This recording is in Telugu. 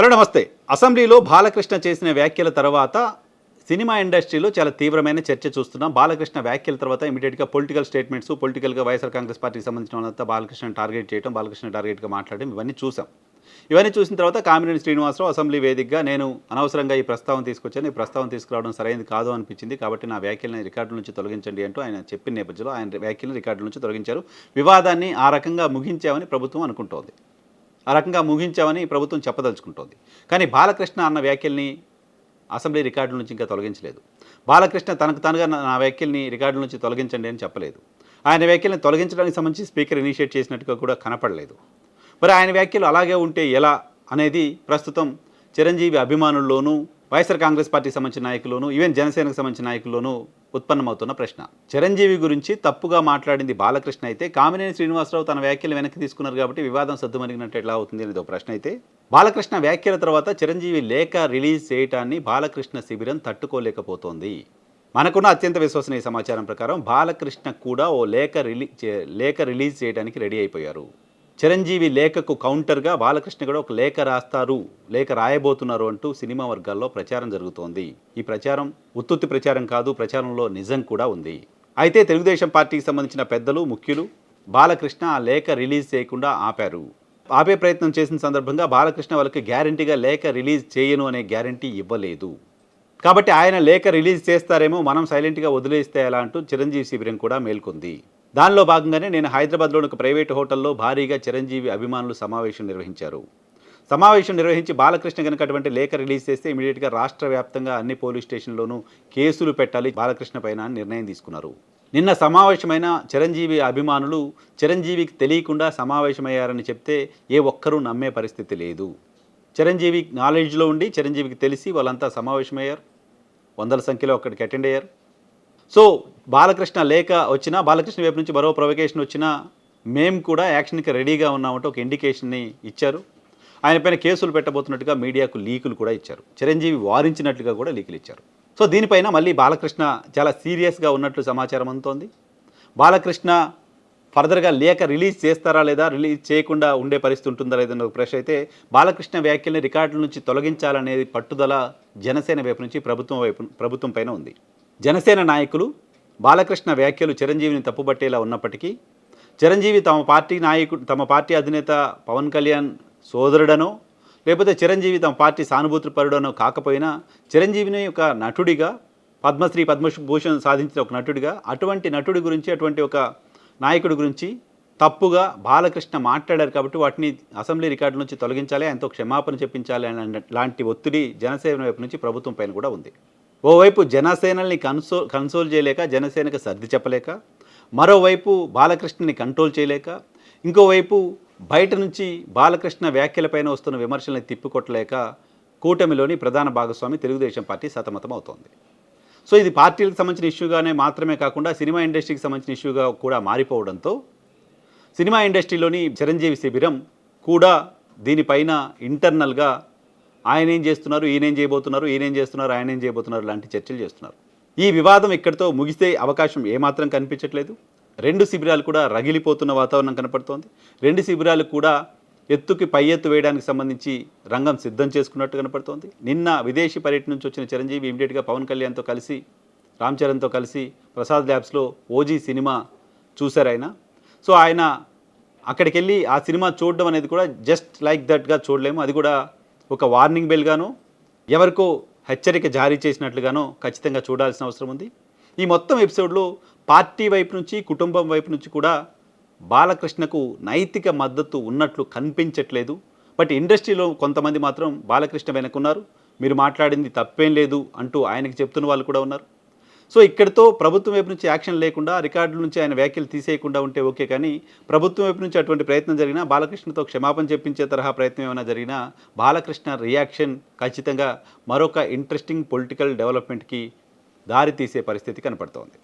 హలో నమస్తే. అసెంబ్లీలో బాలకృష్ణ చేసిన వ్యాఖ్యల తర్వాత సినిమా ఇండస్ట్రీలో చాలా తీవ్రమైన చర్చ చూస్తున్నాం. బాలకృష్ణ వ్యాఖ్యల తర్వాత ఇమీడియట్గా పొలిటికల్ స్టేట్మెంట్స్ పొలిటికల్గా వైఎస్ఆర్ కాంగ్రెస్ పార్టీకి సంబంధించిన వాళ్ళంతా బాలకృష్ణ టార్గెట్ చేయడం బాలకృష్ణ టార్గెట్గా మాట్లాడడం ఇవన్నీ చూసాం. ఇవన్నీ చూసిన తర్వాత కామినేని శ్రీనివాసరావు అసెంబ్లీ వేదికగా నేను అనవసరంగా ఈ ప్రస్తావన తీసుకొచ్చాను. ఈ ప్రస్తావన తీసుకురావడం సరైనది కాదు అనిపించింది కాబట్టి నా వ్యాఖ్యలను రికార్డుల నుంచి తొలగించండి అంటూ ఆయన చెప్పిన నేపథ్యంలో ఆయన వ్యాఖ్యలను రికార్డుల నుంచి తొలగించారు. వివాదాన్ని ఆ రకంగా ముగించామని ప్రభుత్వం అనుకుంటోంది. ఆ రకంగా ముగించామని ప్రభుత్వం చెప్పదలుచుకుంటోంది. కానీ బాలకృష్ణ అన్న వ్యాఖ్యల్ని అసెంబ్లీ రికార్డుల నుంచి ఇంకా తొలగించలేదు. బాలకృష్ణ తనకు తనగా నా నా వ్యాఖ్యల్ని రికార్డుల నుంచి తొలగించండి అని చెప్పలేదు. ఆయన వ్యాఖ్యల్ని తొలగించడానికి సంబంధించి స్పీకర్ ఇనిషియేట్ చేసినట్టుగా కూడా కనపడలేదు. మరి ఆయన వ్యాఖ్యలు అలాగే ఉంటే ఎలా అనేది ప్రస్తుతం చిరంజీవి అభిమానుల్లోనూ వైఎస్ఆర్ కాంగ్రెస్ పార్టీకి సంబంధించిన నాయకుల్లోనూ ఈవెన్ జనసేనకు సంబంధించిన నాయకుల్లోనూ ఉత్పన్నమవుతున్న ప్రశ్న. చిరంజీవి గురించి తప్పుగా మాట్లాడింది బాలకృష్ణ అయితే కామినేని శ్రీనివాసరావు తన వ్యాఖ్యలు వెనక్కి తీసుకున్నారు కాబట్టి వివాదం సద్దుమరిగినట్టు ఎట్లా అవుతుంది అనేది ఒక ప్రశ్న అయితే బాలకృష్ణ వ్యాఖ్యల తర్వాత చిరంజీవి లేఖ రిలీజ్ చేయటాన్ని బాలకృష్ణ శిబిరం తట్టుకోలేకపోతోంది. మనకున్న అత్యంత విశ్వసనీయ సమాచారం ప్రకారం బాలకృష్ణ కూడా ఓ లేఖ రిలీజ్ లేఖ రిలీజ్ చేయడానికి రెడీ అయిపోయారు. చిరంజీవి లేఖకు కౌంటర్గా బాలకృష్ణ కూడా ఒక లేఖ రాస్తారు లేఖ రాయబోతున్నారు అంటూ సినిమా వర్గాల్లో ప్రచారం జరుగుతోంది. ఈ ప్రచారం ఉత్తుత్తి ప్రచారం కాదు ప్రచారంలో నిజం కూడా ఉంది. అయితే తెలుగుదేశం పార్టీకి సంబంధించిన పెద్దలు ముఖ్యులు బాలకృష్ణ ఆ లేఖ రిలీజ్ చేయకుండా ఆపారు. ఆపే ప్రయత్నం చేసిన సందర్భంగా బాలకృష్ణ వాళ్ళకి గ్యారంటీగా లేఖ రిలీజ్ చేయను అనే గ్యారంటీ ఇవ్వలేదు. కాబట్టి ఆయన లేఖ రిలీజ్ చేస్తారేమో మనం సైలెంట్గా వదిలేస్తే ఎలా అంటూ చిరంజీవి శిబిరం కూడా మేల్కొంది. దానిలో భాగంగానే నేను హైదరాబాద్లోని ఒక ప్రైవేటు హోటల్లో భారీగా చిరంజీవి అభిమానులు సమావేశం నిర్వహించారు. సమావేశం నిర్వహించి బాలకృష్ణ కనుక అటువంటి లేఖ రిలీజ్ చేస్తే ఇమీడియట్గా రాష్ట్ర వ్యాప్తంగా అన్ని పోలీస్ స్టేషన్లోనూ కేసులు పెట్టాలి బాలకృష్ణ పైన నిర్ణయం తీసుకున్నారు. నిన్న సమావేశమైన చిరంజీవి అభిమానులు చిరంజీవికి తెలియకుండా సమావేశమయ్యారని చెప్తే ఏ ఒక్కరూ నమ్మే పరిస్థితి లేదు. చిరంజీవి నాలెడ్జ్లో ఉండి చిరంజీవికి తెలిసి వాళ్ళంతా సమావేశమయ్యారు. వందల సంఖ్యలో అక్కడికి అటెండ్ అయ్యారు. సో బాలకృష్ణ లేఖ వచ్చినా బాలకృష్ణ వైపు నుంచి మరో ప్రొవకేషన్ వచ్చినా మేము కూడా యాక్షన్కి రెడీగా ఉన్నామంటే ఒక ఇండికేషన్ని ఇచ్చారు. ఆయన పైన కేసులు పెట్టబోతున్నట్టుగా మీడియాకు లీకులు కూడా ఇచ్చారు. చిరంజీవి వారించినట్లుగా కూడా లీకులు ఇచ్చారు. సో దీనిపైన మళ్ళీ బాలకృష్ణ చాలా సీరియస్గా ఉన్నట్లు సమాచారం అందుతోంది. బాలకృష్ణ ఫర్దర్గా లేఖ రిలీజ్ చేస్తారా లేదా రిలీజ్ చేయకుండా ఉండే పరిస్థితి ఉంటుందా లేదన్న ఒక ప్రశ్న అయితే బాలకృష్ణ వ్యాఖ్యల్ని రికార్డుల నుంచి తొలగించాలనేది పట్టుదల జనసేన వైపు నుంచి ప్రభుత్వం వైపు ప్రభుత్వం పైన ఉంది. జనసేన నాయకులు బాలకృష్ణ వ్యాఖ్యలు చిరంజీవిని తప్పుపట్టేలా ఉన్నప్పటికీ చిరంజీవి తమ పార్టీ నాయకుడు తమ పార్టీ అధినేత పవన్ కళ్యాణ్ సోదరుడనో లేకపోతే చిరంజీవి తమ పార్టీ సానుభూతి పరుడనో కాకపోయినా చిరంజీవిని ఒక నటుడిగా పద్మశ్రీ పద్మభూషణ్ సాధించిన ఒక నటుడిగా అటువంటి నటుడి గురించి అటువంటి ఒక నాయకుడి గురించి తప్పుగా బాలకృష్ణ మాట్లాడారు కాబట్టి వాటిని అసెంబ్లీ రికార్డు నుంచి తొలగించాలి ఆయనతో క్షమాపణ చెప్పించాలి అనే లాంటి ఒత్తిడి జనసేన వైపు నుంచి ప్రభుత్వం పైన కూడా ఉంది. ఓవైపు జనసేనల్ని కన్సో కన్సోల్ చేయలేక జనసేనకు సర్ది చెప్పలేక మరోవైపు బాలకృష్ణని కంట్రోల్ చేయలేక ఇంకోవైపు బయట నుంచి బాలకృష్ణ వ్యాఖ్యలపైన వస్తున్న విమర్శల్ని తిప్పికొట్టలేక కూటమిలోని ప్రధాన భాగస్వామి తెలుగుదేశం పార్టీ సతమతం అవుతోంది సో ఇది పార్టీలకు సంబంధించిన ఇష్యూగానే మాత్రమే కాకుండా సినిమా ఇండస్ట్రీకి సంబంధించిన ఇష్యూగా కూడా మారిపోవడంతో సినిమా ఇండస్ట్రీలోని చిరంజీవి శిబిరం కూడా దీనిపైన ఇంటర్నల్గా ఆయన ఏం చేస్తున్నారు ఈయనేం చేయబోతున్నారు ఈయనేం చేస్తున్నారు ఆయన ఏం చేయబోతున్నారు లాంటి చర్చలు చేస్తున్నారు. ఈ వివాదం ఇక్కడితో ముగిసే అవకాశం ఏమాత్రం కనిపించట్లేదు. రెండు శిబిరాలు కూడా రగిలిపోతున్న వాతావరణం కనపడుతోంది. రెండు శిబిరాలు కూడా ఎత్తుకి పై ఎత్తు వేయడానికి సంబంధించి రంగం సిద్ధం చేసుకున్నట్టు కనపడుతోంది. నిన్న విదేశీ పర్యటన నుంచి వచ్చిన చిరంజీవి ఇమీడియట్గా పవన్ కళ్యాణ్తో కలిసి రామ్ చరణ్తో కలిసి ప్రసాద్ ల్యాబ్స్లో ఓజీ సినిమా చూశారు ఆయన. సో ఆయన అక్కడికి వెళ్ళి ఆ సినిమా చూడడం అనేది కూడా జస్ట్ లైక్ దట్గా చూడలేము. అది కూడా ఒక వార్నింగ్ బెల్గానో ఎవరికో హెచ్చరిక జారీ చేసినట్లుగానో ఖచ్చితంగా చూడాల్సిన అవసరం ఉంది. ఈ మొత్తం ఎపిసోడ్లో పార్టీ వైపు నుంచి కుటుంబం వైపు నుంచి కూడా బాలకృష్ణకు నైతిక మద్దతు ఉన్నట్లు కనిపించట్లేదు. బట్ ఇండస్ట్రీలో కొంతమంది మాత్రం బాలకృష్ణ వెనకున్నారు. మీరు మాట్లాడింది తప్పేం లేదు అంటూ ఆయనకి చెప్తున్న వాళ్ళు కూడా ఉన్నారు. సో ఇక్కడితో ప్రభుత్వం వైపు నుంచి యాక్షన్ లేకుండా రికార్డుల నుంచి ఆయన వ్యాఖ్యలు తీసేయకుండా ఉంటే ఓకే కానీ ప్రభుత్వం వైపు నుంచి అటువంటి ప్రయత్నం జరిగినా బాలకృష్ణతో క్షమాపణ చెప్పించే తరహా ప్రయత్నం ఏమైనా జరిగినా బాలకృష్ణ రియాక్షన్ ఖచ్చితంగా మరొక ఇంట్రెస్టింగ్ పొలిటికల్ డెవలప్మెంట్కి దారి తీసే పరిస్థితి కనపడుతోంది.